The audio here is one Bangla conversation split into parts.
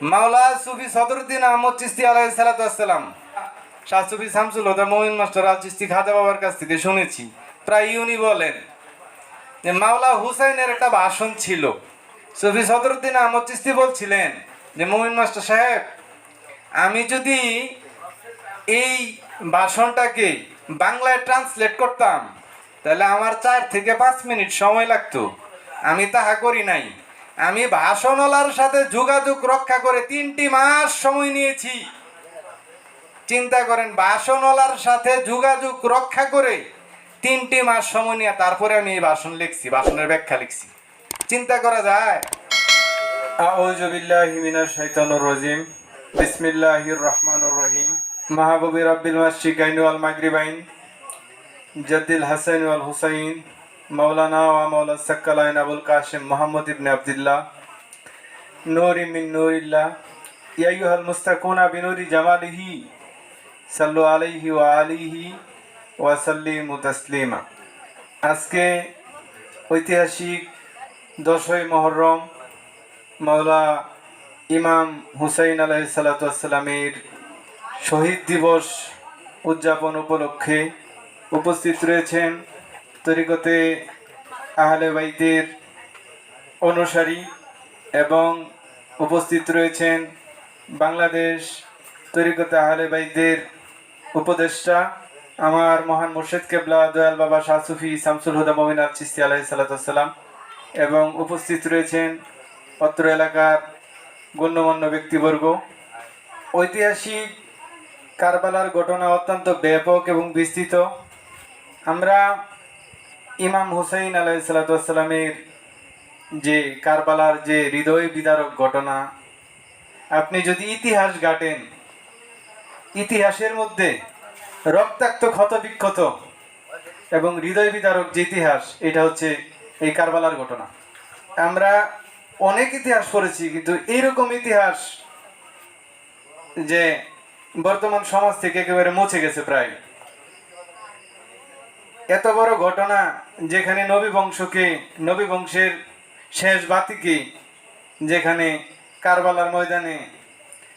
মাওলা সুফি সদরুদ্দিন আহমদ চিস্তি আলাহ সালাতাম শাহ সুফি শামসুল হোদা মমিন মাস্টার আল চিস্তি খাজা বাবার কাছ থেকে শুনেছি। প্রায় উনি বলেন যে মাওলা হুসাইনের একটা ভাষণ ছিল। সুফি সদরুদ্দিন আহমদ চিস্তি বলছিলেন যে মমিন মাস্টার সাহেব, আমি যদি এই ভাষণটাকে বাংলায় ট্রান্সলেট করতাম, তাহলে আমার চার থেকে পাঁচ মিনিট সময় লাগতো। আমি তাহা করি নাই। আমি ভাষণওয়ালার সাথে যোগাযোগ রক্ষা করে তিনটি মাস সময় নিয়েছি। চিন্তা করেন ভাষণওয়ালার সাথে যোগাযোগ রক্ষা করে তিনটি মাস সময় নিয়ে তারপরে আমি এই ভাষণ লিখছি ভাষণের ব্যাখ্যা লিখছি। চিন্তা করা যায়? রাজিম। বিসমিল্লাহির রহমানির রহিম। মাহবুবি রাব্বিল মাশরিকাইন ওয়াল মাগরিবাইন। জাদ্দিল হাসান ওয়াল হুসাইন। মাওলানা ওয়া মাওলা সাক্কালাইন আবুল কাসিম মুহাম্মদ ইবনে আব্দুল্লাহ। নূরি মিন নূরিল্লাহ। ইয়া আইয়ুহাল মুস্তাকুনা বিনুরি জামালিহি। সাল্লু আলাইহি ওয়া আলিহি ওয়া সাল্লিমু তাসলিমা। আজকে ঐতিহাসিক দশই মহরম মাওলা ইমাম হুসাইন আলাহ সালাতামের শহীদ দিবস উদযাপন উপলক্ষে উপস্থিত রয়েছেন। তরিকতে আহলে বাইদের অনুসারী এবং উপস্থিত রয়েছেন বাংলাদেশ তরিকতে আহলে বাইদের উপদেষ্টা আমার মহান মুর্শেদ কেবলা দয়াল বাবা শাহ সুফি শামসুল হুদা মমিন আল চিস্তি আলাহ সালাতাম এবং উপস্থিত রয়েছেন অত্র এলাকার গণ্যমান্য ব্যক্তিবর্গ। ঐতিহাসিক কারবালার ঘটনা অত্যন্ত ব্যাপক এবং বিস্তৃত। আমরা ইমাম হুসাইন আলাহ সালাতামের যে কারবালার যে হৃদয় বিদারক ঘটনা, আপনি যদি ইতিহাস ঘাটেন, ইতিহাসের মধ্যে রক্তাক্ত ক্ষত বিক্ষত এবং হৃদয় বিদারক যে ইতিহাস, এটা হচ্ছে এই কারবালার ঘটনা। আমরা অনেক ইতিহাস পড়েছি, কিন্তু এইরকম ইতিহাস যে বর্তমান সমাজ থেকে একেবারে মুছে গেছে প্রায়। এত বড় ঘটনা যেখানে নবী বংশকে, নবী বংশের শেষ বাতিকে, যেখানে কারবালার ময়দানে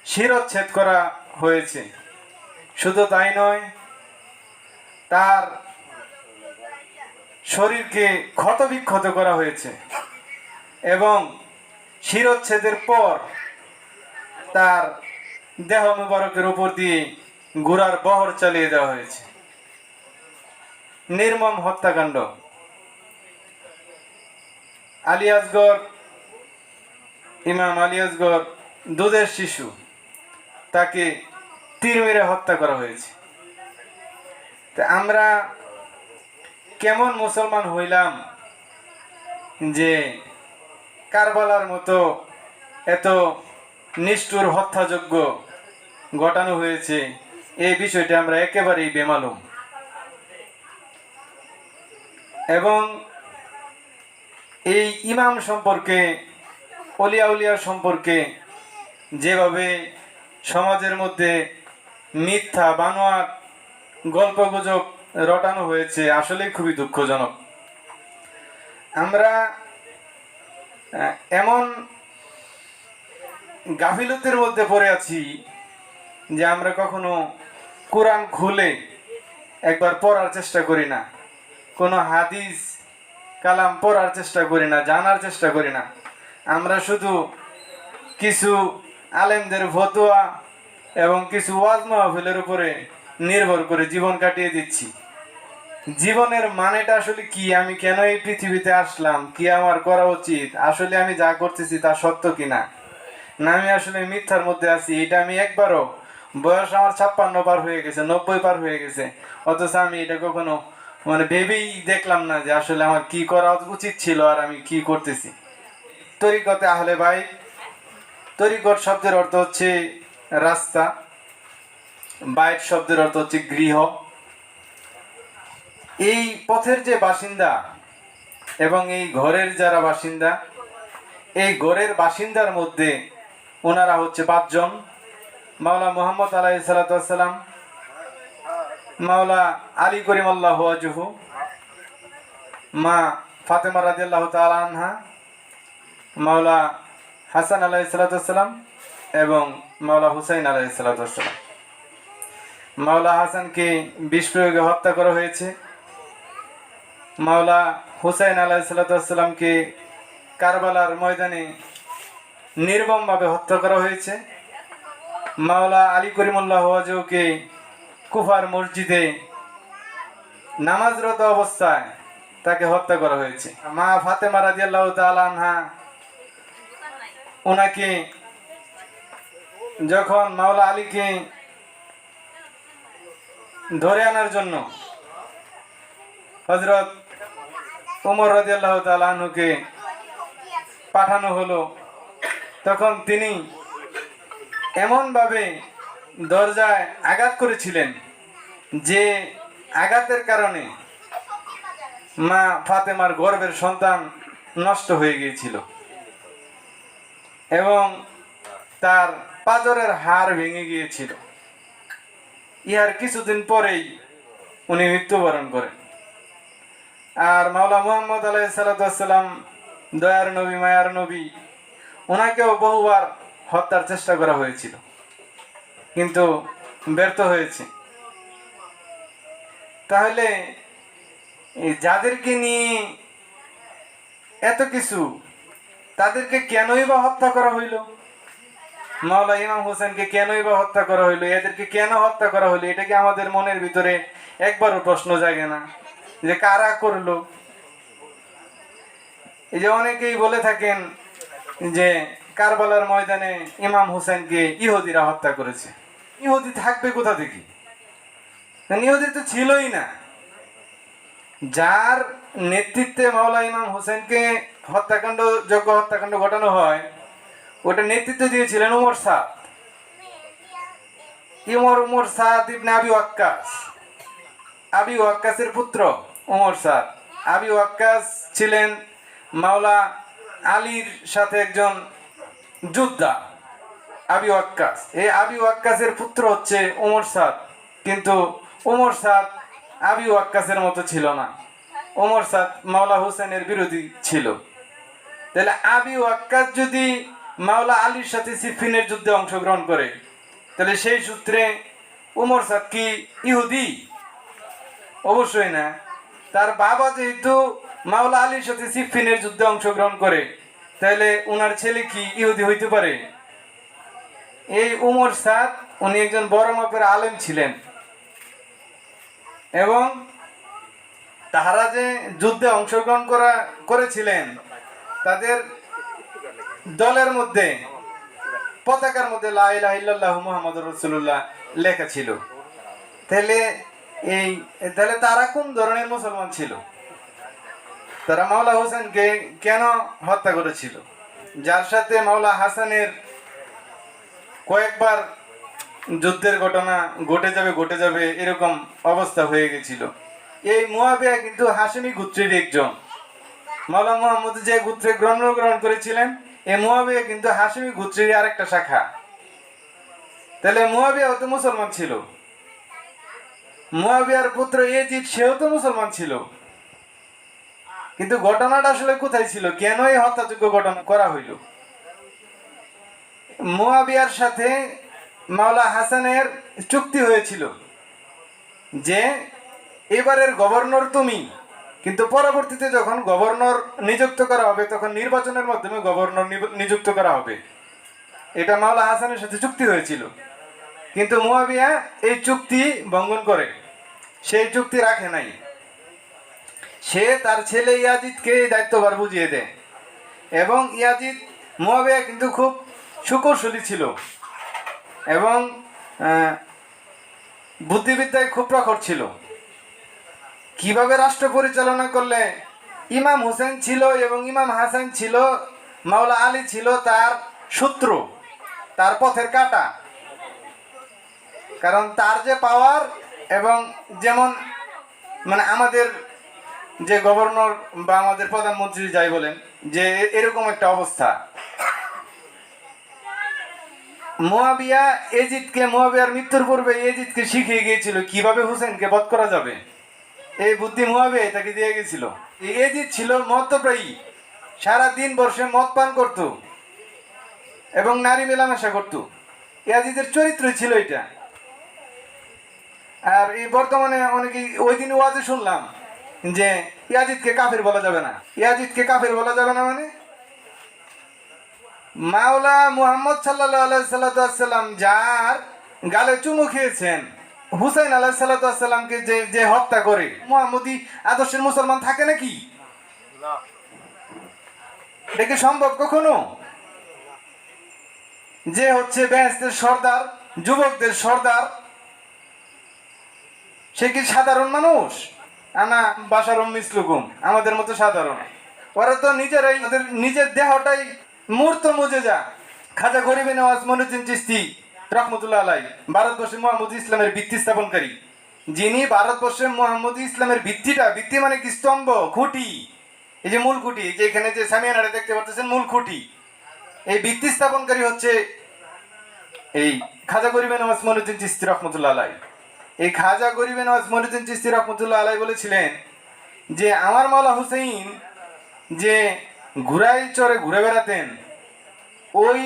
শিরচ্ছেদ করা হয়েছে। শুধু তাই নয়, তার শরীরকে ক্ষতবিক্ষত করা হয়েছে এবং শিরচ্ছেদের পর তার দেহ মুবারকের উপর দিয়ে ঘোড়ার বহর চালিয়ে দেওয়া হয়েছে। নির্মম হত্যাকাণ্ড। আলিয়াসগর ইমাম আলিয়াসগর দুধের শিশু, তাকে তীর মেরে হত্যা করা হয়েছে। তা আমরা কেমন মুসলমান হইলাম যে কারবালার মতো এত নিষ্ঠুর হত্যাযোগ্য ঘটানো হয়েছে এই বিষয়টা আমরা একেবারেই বেমালুম। এবং এই ইমাম সম্পর্কে, অলিয়া উলিয়া সম্পর্কে যেভাবে সমাজের মধ্যে মিথ্যা বানোয়ার গল্পগুজব রটানো হয়েছে আসলে খুবই দুঃখজনক। আমরা এমন গাফিলতের মধ্যে পড়ে আছি যে আমরা কখনো কোরআন খুলে একবার পড়ার চেষ্টা করি না। কোনো হাদিস কালাম পড়ার চেষ্টা করি না, জানার চেষ্টা করি না। আমরা শুধু কিছু আলেমদের ফতোয়া এবং কিছু ওয়াজ মাহফিলের উপরে নির্ভর করে জীবন কাটিয়ে দিচ্ছি। জীবনের মানেটা আসলে কি? আমি কেন এই পৃথিবীতে আসলাম? কি আমার করা উচিত? আসলে আমি যা করতেছি তা সত্য কিনা? না, আমি আসলে মিথ্যার মধ্যে আছি, এটা আমি একবারও। বয়স আমার ছাপ্পান্ন পার হয়ে গেছে, নব্বই পার হয়ে গেছে। অথচ আমি এটা কখনো মানে ভেবেই দেখলাম না যে আসলে আমার কি করা উচিত ছিল আর আমি কি করতেছি। তরিকতে আহলে ভাই তরিকত শব্দের অর্থ হচ্ছে রাস্তা বাইট শব্দের অর্থ হচ্ছে গৃহ। এই পথের যে বাসিন্দা এবং এই ঘরের যারা বাসিন্দা, এই ঘরের বাসিন্দার মধ্যে ওনারা হচ্ছে পাঁচজন। মাওলা মোহাম্মদ আলাহ সালাতাম মাওলা আলী করিম আল্লাহ আজহু মা ফাতেমা রাজিয়াল্লাহ তালা আনহা, মাওলা হাসান আলাহ সালাতাম এবং মাওলা হুসাইন আলাইসালাম মাওলা হাসানকে বিষ প্রয়োগে হত্যা করা হয়েছে। মাওলা হুসাইন আলাইসালামকে কারবালার ময়দানে নির্মমভাবে হত্যা করা হয়েছে। মাওলা আলী করিমুল্লাহ ওয়াজকে কুফার মসজিদে নামাজরত অবস্থায় তাকে হত্যা করা হয়েছে। মা ফাতেমা রাজিয়াল্লাহ তালানহা ওনাকে যখন মাওলা আলীকে ধরে আনার জন্য হজরত উমর রাজিয়াল্লাহ তালানহুকে পাঠানো হলো, তখন তিনি এমনভাবে দরজায় আঘাত করেছিলেন। যে আঘাতের কারণে মা ফাতেমার গর্ভের সন্তান নষ্ট হয়ে গিয়েছিল। এবং তার পাজরের হাড় ভেঙে গিয়েছিল। ইহার কিছুদিন পরেই উনি মৃত্যুবরণ করেন। আর মাওলা মোহাম্মদ আলাই সালাতাম দয়ার নবী, মায়ার নবী ওনাকেও বহুবার হত্যার চেষ্টা করা হয়েছিল। কিন্তু ব্যর্থ হয়েছে। তাহলে যাদেরকে নিয়ে এত কিছু, তাদেরকে কেনই বা হত্যা করা হইল? মাওলা ইমাম হোসেনকে কেনই বা হত্যা করা হইল? এদেরকে কেন হত্যা করা হইল? এটা কি আমাদের মনের ভিতরে একবারও প্রশ্ন জাগে না যে কারা করল? এই যে অনেকেই বলে থাকেন যে কারবালার ময়দানে ইমাম হোসেনকে ইহুদিরা হত্যা করেছে। ইহুদি থাকবে কোথা থেকে? ইহুদি তো ছিলই না। যার নেতৃত্বে মাওলা ইমাম হোসেনকে হত্যাকাণ্ড, যোগ্য হত্যাকাণ্ড ঘটানো হয়, ওটা নেতৃত্ব দিয়েছিলেন উমর সাদ। ইমর, উমর সাদ ইবনে আবি ওয়াক্কাস। আবি ওয়াক্কাসের পুত্র উমর সাদ। আবি ওয়াক্কাস ছিলেন মাওলা আলীর সাথে একজন যোদ্ধা। আবি ওয়াক্কাস। এই আবি ওয়াক্কাসের পুত্র হচ্ছে ওমর সাদ। কিন্তু ওমর সাদ আবি ওয়াক্কাসের মতো ছিল না। ওমর সাদ মাওলা হোসেনের বিরোধী ছিল। তাহলে আবি ওয়াক্কাস যদি মাওলা আলীর সাথে সিফিনের যুদ্ধে অংশগ্রহণ করে, তাহলে সেই সূত্রে উমর সাদ কি ইহুদি? অবশ্যই না। তার বাবা যেহেতু মাওলা আলীর সাথে সিফিনের যুদ্ধে অংশগ্রহণ করে, তাহলে ওনার ছেলে কি ইহুদি হইতে পারে? এই উমর সাদ, উনি একজন বড় মাপের আলেম ছিলেন। এবং তাহারা যে যুদ্ধে অংশগ্রহণ করা, করেছিলেন, তাদের দলের মধ্যে, পতাকার মধ্যে লাইলাহ মোহাম্মদ রসুল্লাহ লেখা ছিল। তাহলে এই, তাহলে তারা কোন ধরনের মুসলমান ছিল? তারা মাওলা হোসেনকে কেন হত্যা করেছিল? যার সাথে মাওলা হাসানের কয়েকবার যুদ্ধের ঘটনা ঘটে যাবে ঘটে যাবে এরকম অবস্থা হয়ে গেছিল। এই মুয়াবিয়া কিন্তু হাসিমি গোত্রের একজন। মাওলা মোহাম্মদ যে গোত্রে গ্রহণ করেছিলেন, এই মুয়াবিয়া কিন্তু হাসিমি গোত্রের আরেকটা শাখা। তাহলে মুয়াবিয়া তো মুসলমান ছিল? মুয়াবিয়ার পুত্র এজিদ সেও তো মুসলমান ছিল। কিন্তু ঘটনাটা আসলে কোথায় ছিল? কেন এই হত্যাযোগ্য ঘটনা করা হইল? মুয়াবিয়ার সাথে মাওলা হাসানের চুক্তি হয়েছিল যে এবারের গভর্নর তুমি, কিন্তু পরবর্তীতে যখন গভর্নর নিযুক্ত করা হবে, তখন নির্বাচনের মাধ্যমে গভর্নর নিযুক্ত করা হবে। এটা মাওলা হাসানের সাথে চুক্তি হয়েছিল। কিন্তু মুয়াবিয়া এই চুক্তি ভঙ্গন করে। সেই চুক্তি রাখে নাই। সে তার ছেলে ইয়াজিদকে এই দায়িত্বভার বুঝিয়ে দেয়। এবং ইয়াজিদ, মুয়াবিয়া কিন্তু খুব সুকৌশলী ছিল। এবং বুদ্ধিবিদ্যায় খুব প্রখর ছিল। কীভাবে রাষ্ট্র পরিচালনা করলে ইমাম হোসেন ছিল এবং ইমাম হাসান ছিল, মাওলা আলী ছিল তার শত্রু, তার পথের কাটা। কারণ তার যে পাওয়ার এবং যেমন মানে আমাদের যে গভর্নর বা আমাদের প্রধানমন্ত্রী যাই বলেন, যে এরকম একটা অবস্থা। মোয়াবিয়া এজিদকে, মোয়াবিয়ার মৃত্যুর পূর্বে এজিদকে শিখিয়ে গিয়েছিল, কীভাবে হুসেনকে বধ করা যাবে। এই বুদ্ধি মোয়াবিয়া তাকে দিয়ে গেছিল এজিদ ছিল মদ্যপ্রায়ী সারা দিন বর্ষে মদ পান করত এবং নারী মেলামেশা করতো। ইয়াজিদের চরিত্র ছিল এটা। আর এই বর্তমানে অনেকে ওই দিন ওয়াজে শুনলাম যে ইয়াজিদকে কাফের বলা যাবে না। ইয়াজিদকে কাফের বলা যাবে না মানে মাওলা মুহাম্মদ সাল্লাম যার গালে চুমু খেয়েছেন, হুসাইন আল্লাহ সাল্লামকে যে যে হত্যা করে, মোহাম্মদী আদর্শের মুসলমান থাকে নাকি? কি সম্ভব কখনো? যে হচ্ছে বেহেস্তের সর্দার, যুবকদের সর্দার, সে কি সাধারণ মানুষ? আনা বাসারম মিসলুকুম আমাদের মতো সাধারণ। ওরা তো নিজেরাই নিজের দেহটাই মূর্ত মুজে যা। খাজা গরিবে নওয়াজ মনুদ্দিন চিস্তি রহমতুল্লাহ আলাই ভারতবর্ষে মোহাম্মদ ইসলামের ভিত্তি স্থাপনকারী। যিনি ভারতবর্ষে মোহাম্মদ ইসলামের ভিত্তিটা, ভিত্তি মানে কি? স্তম্ভ, খুঁটি। এই যে মূল খুঁটি যে এখানে যে সামিয়ানারে দেখতে পাচ্ছেন, মূল খুঁটি। এই ভিত্তি স্থাপনকারী হচ্ছে এই খাজা গরিবে নওয়াজ মনুদ্দিন চিস্তি রহমতুল্লাহ আলাই এই খাজা গরিবে নওয়াজ মনুদ্দিন চিস্তি রহমতুল্লাহ আলাই বলেছিলেন যে, আমার মাওলা হুসেইন যে ঘোড়ায় চড়ে ঘুরে বেড়াতেন। ওই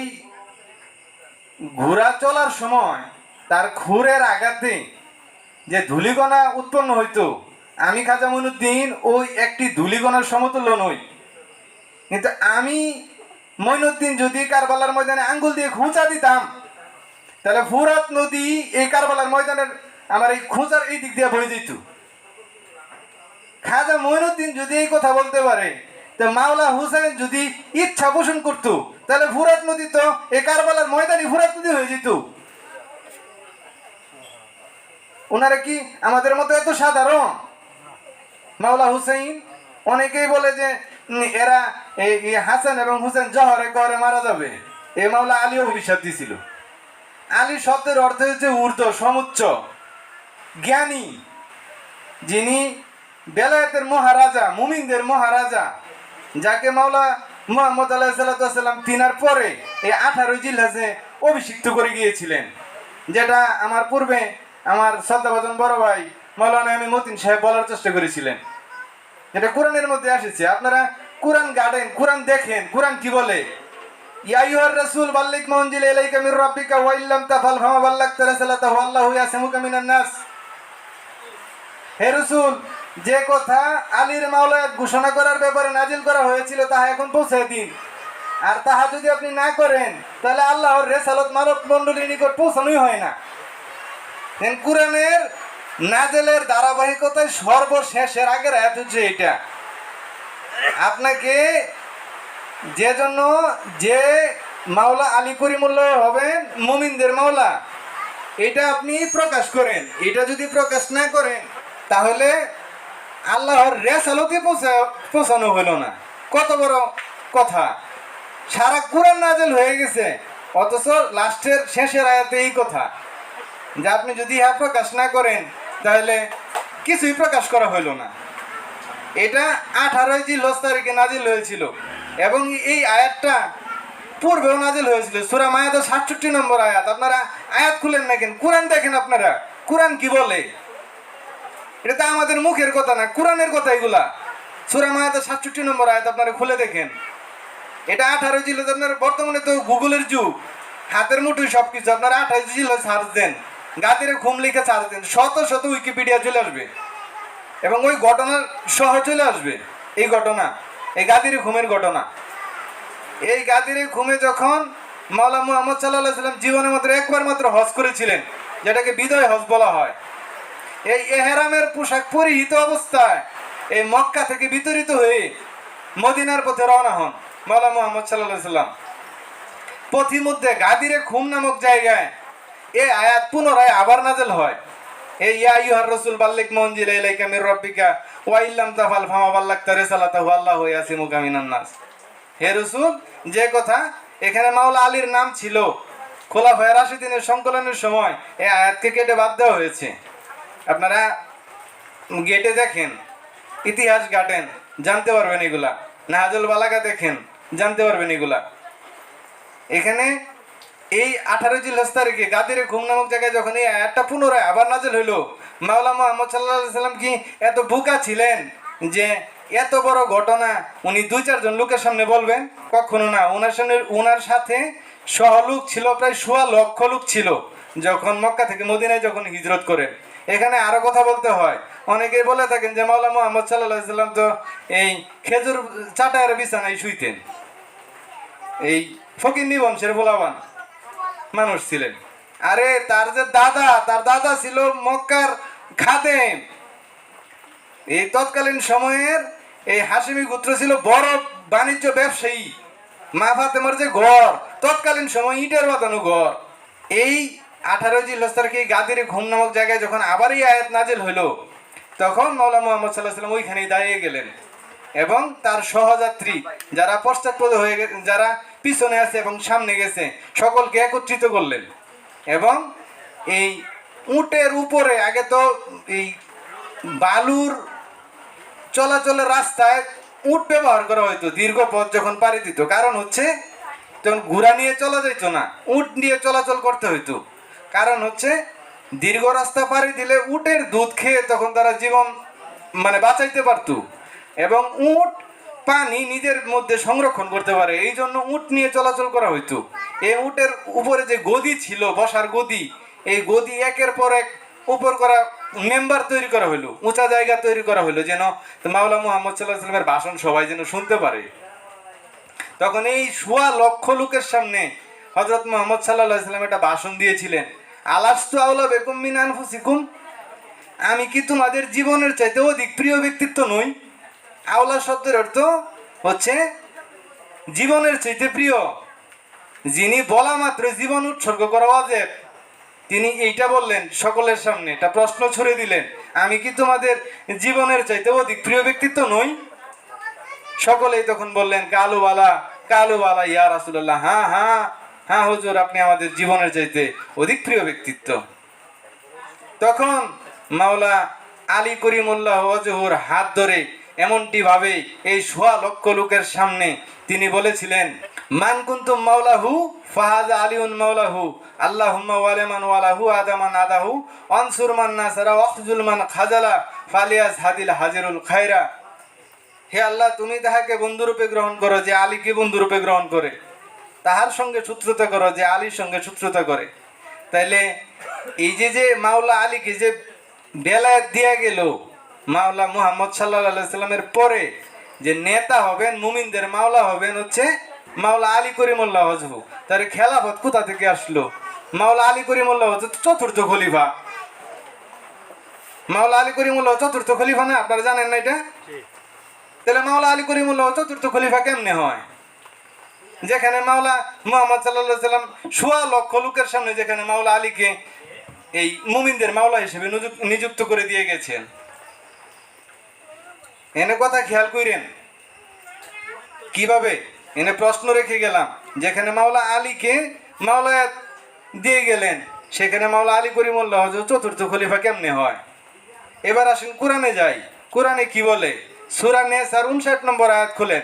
ঘোড়া চলার সময় তার খুরের আঘাতে যে ধূলিকণা উৎপন্ন হইতো, আমি খাজা মইনুদ্দিন ওই একটি ধূলিকণার সমতুল্য নই। কিন্তু আমি মইনুদ্দিন যদি কারবালার ময়দানে আঙ্গুল দিয়ে খুঁচা দিতাম, তাহলে ফুরাত নদী এই কারবালার ময়দানের আমার এই খুঁচার এই দিক দিয়ে বয়ে যেত খাজা মইনুদ্দিন যদি এই কথা বলতে পারে তো মাওলা হুসেন যদি ইচ্ছা পোষণ করতো, তাহলে ফুরাত নদী তো এই কারবালার ময়দানি ফুরাত নদী হয়ে যেত। ওনারা কি আমাদের মতো এত সাধারণ? মাওলা হুসেইন, অনেকেই বলে যে এরা এই হাসান এবং হুসেন জহরে ঘরে মারা যাবে। এ মাওলা আলীও ভবিষ্যৎ দিছিল। আলী শব্দের অর্থ হচ্ছে ঊর্ধ্ব, সমুচ্চ, জ্ঞানী, যিনি বেলায়েতের মহারাজা, মুমিনদের মহারাজা যাকে মাওলা মোহাম্মদ আল্লাহ সাল্লাম তিনার পরে এই আঠারো জিল্লাসে অভিষিক্ত করে গিয়েছিলেন। যেটা আমার পূর্বে আমার শ্রদ্ধাভাজন বড় ভাই মৌলানা আমি মতিন সাহেব বলার চেষ্টা করেছিলেন। এটা কোরআনের মধ্যে আসেছে। আপনারা কোরআন গার্ডেন কোরআন দেখেন, কোরআন কি বলে? বাল্লিক হে রসুল যে কথা আলীর মাওলায়াত ঘোষণা করার ব্যাপারে নাজিল করা হয়েছিল, তাহা এখন পৌঁছে দিন। আর তাহা যদি আপনি না করেন, তাহলে আল্লাহর রেসালত মানব মন্ডলীর নিকট পৌঁছানোই হয় না। কোরআনের নাজেলের ধারাবাহিকতায় সর্বশেষের আগের আয়াত হচ্ছে এটা। আপনাকে যে জন্য যে মাওলা আলী করিমুল্লাহ হবেন, মুমিনদের মাওলা, এটা আপনি প্রকাশ করেন। এটা যদি প্রকাশ না করেন, তাহলে আল্লাহর রেসালতে পৌঁছা, পৌঁছানো হলো না। কত বড় কথা। সারা কোরআন নাজেল হয়ে গেছে, অথচ লাস্টের শেষের আয়াতে এই কথা। যে আপনি যদি ইহা প্রকাশ না করেন, তাহলে কিছুই প্রকাশ করা হইল না। এটা আঠারোই জিলহজ তারিখে নাজিল হয়েছিল এবং এই আয়াতটা পূর্বেও নাজিল হয়েছিল। সুরা মায়াতের সাতষট্টি নম্বর আয়াত। আপনারা আয়াত খুলেন না কেন? কোরআন দেখেন আপনারা। কোরআন কি বলে? এটা তো আমাদের মুখের কথা না, কোরআনের কথা এগুলা। সুরা মায়াতের সাতষট্টি নম্বর আয়াত আপনারা খুলে দেখেন। এটা আঠারো জিল আপনার বর্তমানে তো গুগলের যুগ। হাতের মুঠোই সব কিছু আপনারা আঠারো জিল সার্চ দেন গাতিরে ঘুম লিখে সার্চ দেন, শত শত উইকিপিডিয়া চলে আসবে। এবং ওই ঘটনার সহ চলে আসবে, এই ঘটনা, এই গাদিরে ঘুমের ঘটনা। এই গাদিরে ঘুমে যখন মাওলা মুহাম্মদ সাল্লাহ সাল্লাম জীবনের মাত্র একবার মাত্র হজ করেছিলেন, যেটাকে বিদয় হজ বলা হয়। এই এহেরামের পোশাক পরিহিত অবস্থায় এই মক্কা থেকে বিতরিত হয়ে মদিনার পথে রওনা হন মাওলা মোহাম্মদ সাল্লাহ সাল্লাম। পথিমধ্যে গাদিরে খুম নামক জায়গায় এই আয়াত পুনরায় আবার নাজেল হয়। এই ইয়া আইয়ুহার রাসূল বাল্লিক মনজিল ইলাইকা মির রাব্বিকা, ওয়া ইল্লাম তাফাল ফামা বাল্লাগতা রিসালাতাহু, আল্লাহু ইয়াসিমুকা মিনান নাস। হে রাসূল, যে কথা এখানে মাওলা আলীর নাম ছিল, খোলাফায়ে রাশিদিনের সংকলনের সময় এই আয়াতকে কেটে বাদ দেওয়া হয়েছে। আপনারা গেটে দেখেন, ইতিহাস ঘাটেন, জানতে পারবেন এগুলা। নাহাজুল বালাকা দেখেন, জানতে পারবেন এগুলা। এখানে এই আঠারো জিল্লাস তারিখে গাদিরে ঘুম নামক জায়গায় যখন এই আয়াতটা পুনরায় আবার নাজেল হইল, মাওলা মোহাম্মদ সাল্লাহ সাল্লাম কি এত বোকা ছিলেন যে এত বড় ঘটনা উনি দুই, চারজন লোকের সামনে বলবেন? কখনো না। ওনার সামনে ওনার সাথে সহ লোক ছিল, প্রায় সোয়া লক্ষ লোক ছিল, যখন মক্কা থেকে মদিনায় যখন হিজরত করেন। এখানে আরও কথা বলতে হয়। অনেকেই বলে থাকেন যে মাওলা মোহাম্মদ সাল্লাহ সাল্লাম তো এই খেজুর চাটায়ের বিছানায় শুইতেন। এই ফকিন্নি বংশের বলাবান মানুষ ছিলেন। আরে তার যে দাদা, তার দাদা ছিল মক্কার খাদেম। এই তৎকালীন সময়ের এই হাসিমি গোত্র ছিল বড় বাণিজ্য ব্যবসায়ী। মা ফাতেমার যে ঘর, তৎকালীন সময় ইটের বাঁধানো ঘর। এই আঠারো জিল্লাস্তারকে গাদির ঘুম নামক জায়গায় যখন আবার এই আয়াত নাজিল হইল, তখন মৌলা মোহাম্মদ সাল্লাহ সাল্লাম ওইখানেই দাঁড়িয়ে গেলেন। এবং তার সহযাত্রী যারা পশ্চাৎপদ হয়ে যারা পিছনে আছে এবং সামনে গেছে, সকলকে একত্রিত করলেন। এবং এই উটের উপরে আগে তো এই বালুর চলাচলের রাস্তায় উট ব্যবহার করা হতো দীর্ঘ পথ যখন পাড়ি দিত। কারণ হচ্ছে, তখন ঘোড়া নিয়ে চলা যেত না, উট নিয়ে চলাচল করতে হইতো। কারণ হচ্ছে দীর্ঘ রাস্তা পাড়ি দিলে উটের দুধ খেয়ে তখন তারা জীবন মানে বাঁচাইতে পারতো। এবং উট পানি নিজের মধ্যে সংরক্ষণ করতে পারে। এই জন্য উট নিয়ে চলাচল করা হইতো। এই উটের উপরে যে গদি ছিল, বসার গদি, এই গদি একের পর এক উপর করা মেম্বার তৈরি করা হইল। উঁচা জায়গা তৈরি করা হইল যেন মাওলা মুহাম্মদ সাল্লাহ সাল্লামের ভাষণ সবাই যেন শুনতে পারে। তখন এই সোয়া লক্ষ লোকের সামনে হজরত মোহাম্মদ সাল্লাহ সাল্লাম একটা ভাষণ দিয়েছিলেন আলাস্তু আউলা বেকুম মিন আনফুসিকুম? আমি কি তোমাদের জীবনের চাইতে অধিক প্রিয় ব্যক্তিত্ব নই? আওলা শব্দের অর্থ হচ্ছে জীবনের চাইতে প্রিয়, যিনি বলা মাত্র জীবন উৎসর্গ করা অজেব তিনি এইটা বললেন সকলের সামনে একটা প্রশ্ন ছুড়ে দিলেন, আমি কি তোমাদের জীবনের চাইতে অধিক প্রিয় ব্যক্তিত্ব নই? সকলেই তখন বললেন কালুবালা কালুবালা ইয়া রাসুল্লাহ হ্যাঁ হ্যাঁ। হ্যাঁ হুজুর, আপনি আমাদের জীবনের চাইতে অধিক প্রিয় ব্যক্তিত্ব। তখন মাওলা আলী করিমুল্লাহ অজহুর হাত ধরে এমনটি ভাবে এই সোয়া লক্ষ লোকের সামনে তিনি বলেছিলেন, মান কুন্তুম মাওলাহু ফাহাজা আলিউন মাওলাহু, আল্লাহুম্মা ওয়ালেমান ওয়ালাহু আদামান আদাহু, অনসুর মান নাসারা ওয়াখজুল মান খাজালা ফালিয়াস হাদিল হাজিরুল খায়রা। হে আল্লাহ, তুমি তাহাকে বন্ধুরূপে গ্রহণ করো যে আলীকে বন্ধুরূপে গ্রহণ করে। তাহার সঙ্গে শত্রুতা করো যে আলীর সঙ্গে সূত্রতা করে। তাইলে এই যে যে মাওলা আলীকে যে বেলায়েত দিয়া গেল মাওলা মুহাম্মদ সাল্লাহ সাল্লামের পরে যে নেতা হবেন মুমিনদের মাওলা হবেন হচ্ছে মাওলা আলী করিমুল্লাহ হজহু তার খেলাফত কোথা থেকে আসলো? মাওলা আলী করিমুল্লাহ হচ্ছে চতুর্থ খলিফা। মাওলা আলী করিমুল্লাহ চতুর্থ খলিফা না আপনারা জানেন না এটা? তাহলে মাওলা আলী করিমুল্লাহ চতুর্থ খলিফা কেমনে হয়? যেখানে মাওলা মুহাম্মদ সাল্লাহ সাল্লাম সোয়া লক্ষ লোকের সামনে যেখানে মাওলা আলীকে এই মুমিনদের মাওলা হিসেবে নিযুক্ত করে দিয়ে গেছেন। এনে কথা খেয়াল করেন কীভাবে? এনে প্রশ্ন রেখে গেলাম। যেখানে মাওলা আলীকে মাওলা দিয়ে গেলেন, সেখানে মাওলা আলী করিমুল্লাহ হজরত চতুর্থ খলিফা কেমনে হয়? এবার আসেন কোরআনে যাই। কোরআনে কি বলে? সূরা নেসার 59 নম্বর আয়াত খুলেন।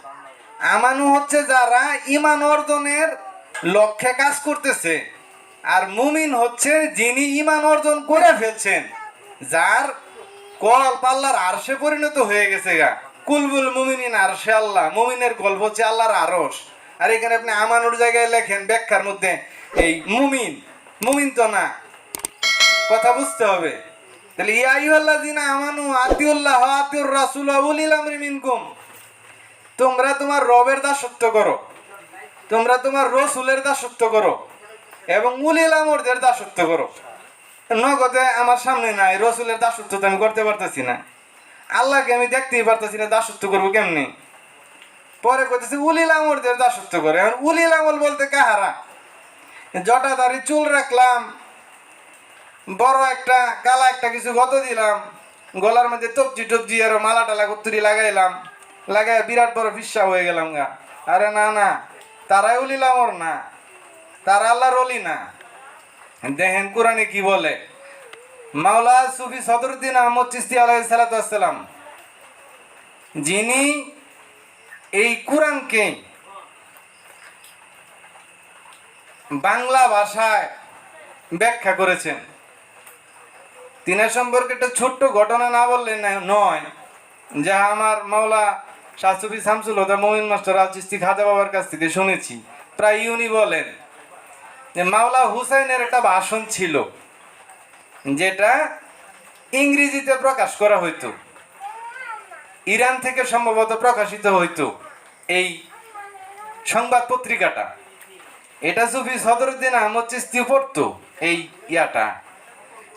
আমানু হচ্ছে যারা ইমান অর্জনের লক্ষ্যে কাজ করতেছে। আর মুমিন হচ্ছে যিনি ইমান অর্জন করে ফেলছেন, যার কল পাল্লার আরশে পরিণত হয়ে গেছে গা। কুলবুল মুমিনিন আরশে আল্লাহ, মুমিনের গল্প হচ্ছে আল্লাহর আরশ। আর এখানে আপনি আমানুর জায়গায় লেখেন ব্যাখ্যার মধ্যে এই মুমিন মুমিন তো না কথা বুঝতে হবে। তাহলে ইয়া আইয়ুহাল্লাযীনা আমানু আতিউল্লাহ আতিউর রাসূল উলিল আমরি মিনকুম। তোমরা তোমার রবের দাসত্ব করো। তোমরা তোমার রসুলের দাসত্ব করো এবং উলিল আমরদের দাসত্ব করো। নগদে আমার সামনে নাই, রসুলের দাসত্ব তো আমি করতে পারতেছি না। আল্লাহকে আমি দেখতেই পারতেছি না দাসত্ব করব কেমনি? পরে কইতেছে, উলিল আমরদের দাসত্ব করে। এখন উলিল আমল বলতে কাহারা? জটাদারি চুল রাখলাম, বড় একটা, কালা একটা কিছু গত দিলাম, গলার মধ্যে তবজি টবজি আর মালা টালা কত্তুরি লাগাইলাম। লাগাই বিরাট বড় বিশ্বাস হয়ে গেলাম গা। আরে না না, তারাই উলিলাম ওর না। তারা আল্লাহর অলি না। দেখেন কোরআনে কি বলে? মাওলা সুফি সদরুদ্দিন আহমদ চিস্তি আলাইহিস সালাতু আসসালাম যিনি এই কোরআনকে বাংলা ভাষায় ব্যাখ্যা করেছেন। তিনার সম্পর্কে একটা ছোট্ট ঘটনা না বললে নয়, যা আমার মাওলা শাহসুফি শামসুল হোদা মমিন মাস্টার আল চিস্তি খাজা বাবার কাছ থেকে শুনেছি। প্রায় উনি বলেন যে মাওলা হুসাইনের একটা ভাষণ ছিল, যেটা ইংরেজিতে প্রকাশ করা হইতো। ইরান থেকে সম্ভবত প্রকাশিত হইতো এই সংবাদ পত্রিকাটা। এটা সুফি সদরুদ্দিন আহমদ চিস্তি পড়তো, এই ইয়াটা।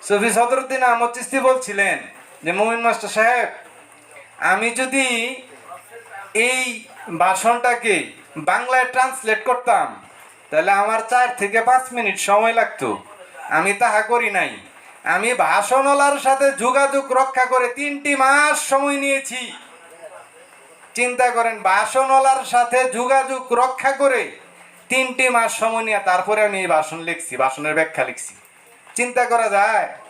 সুফি সদরুদ্দিন আহমদ চিস্তি বলছিলেন যে মমিন মাস্টার সাহেব, আমি যদি এই ভাষণটাকে বাংলায় ট্রান্সলেট করতাম। তাহলে আমার চার থেকে পাঁচ মিনিট সময় লাগতো। আমি তাহা করি নাই। আমি ভাষণওয়ালার সাথে যোগাযোগ রক্ষা করে তিনটি মাস সময় নিয়েছি। চিন্তা করেন, ভাষণওয়ালার সাথে যোগাযোগ রক্ষা করে তিনটি মাস সময় নিয়ে তারপরে আমি এই ভাষণ লিখছি, ভাষণের ব্যাখ্যা লিখছি। চিন্তা করা যায়?